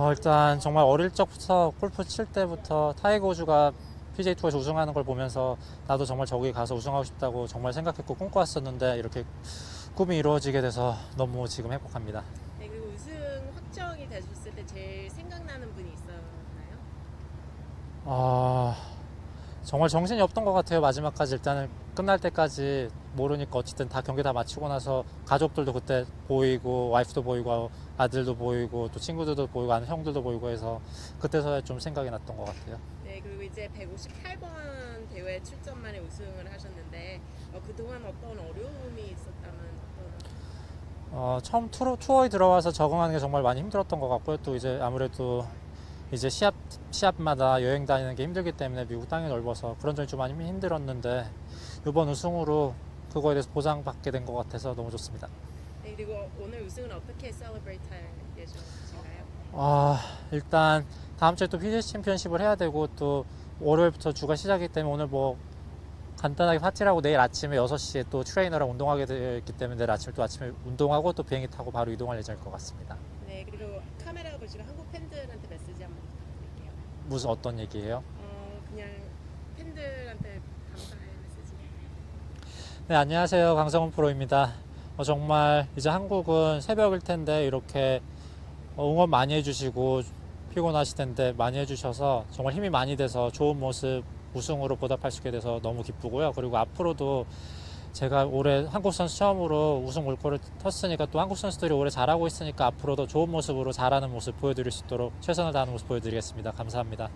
어, 일단 정말 어릴 적부터 골프 칠 때부터 타이거 우즈가 PJ 투어에서 우승하는 걸 보면서 나도 정말 저기 가서 우승하고 싶다고 정말 생각했고 꿈꿔왔었는데 이렇게 꿈이 이루어지게 돼서 너무 지금 행복합니다. 네, 그리고 우승 확정이 되셨을 때 제일 생각나는 분이 있었나요? 아 정말 정신이 없던 것 같아요 마지막까지 일단은 끝날 때까지 모르니까 어쨌든 다 경기 다 마치고 나서 가족들도 그때 보이고 와이프도 보이고 아들도 보이고 또 친구들도 보이고 아는 형들도 보이고 해서 그때서야 좀 생각이 났던 것 같아요. 네, 그리고 이제 158번 대회 출전 만에 우승을 하셨는데 어, 그동안 어떤 어려움이 있었다면 어떤 어, 처음 투어, 투어에 들어와서 적응하는 게 정말 많이 힘들었던 것 같고요. 또 이제 아무래도 이제 시합 시합마다 여행 다니는 게 힘들기 때문에 미국 땅이 넓어서 그런 점이 좀 많이 힘들었는데 이번 우승으로 그거에 대해서 보상받게 된 것 같아서 너무 좋습니다. 네, 그리고 오늘 우승은 어떻게 셀러브레이트 할 예정이신가요? 아 일단 다음 주에 또 PGA 챔피언십을 해야 되고 또 월요일부터 주가 시작이기 때문에 오늘 뭐 간단하게 파티를 하고 내일 아침에 6시에 또 트레이너랑 운동하게 되어 있기 때문에 내일 아침에 또 아침에 운동하고 또 비행기 타고 바로 이동할 예정일 것 같습니다. 네, 그리고 카메라 보시고 한국 팬들한테 메시지 한번 부탁드릴게요. 무슨 어떤 얘기예요? 어, 그냥 팬들한테 감사의 메시지. 네, 안녕하세요. 강성훈 프로입니다. 어, 정말 이제 한국은 새벽일 텐데 이렇게 어, 응원 많이 해주시고 피곤하실 텐데 많이 해주셔서 정말 힘이 많이 돼서 좋은 모습 우승으로 보답할 수 있게 돼서 너무 기쁘고요. 그리고 앞으로도 제가 올해 한국 선수 처음으로 우승 물꼬를 텄으니까 또 한국 선수들이 올해 잘하고 있으니까 앞으로도 좋은 모습으로 잘하는 모습 보여드릴 수 있도록 최선을 다하는 모습 보여드리겠습니다. 감사합니다.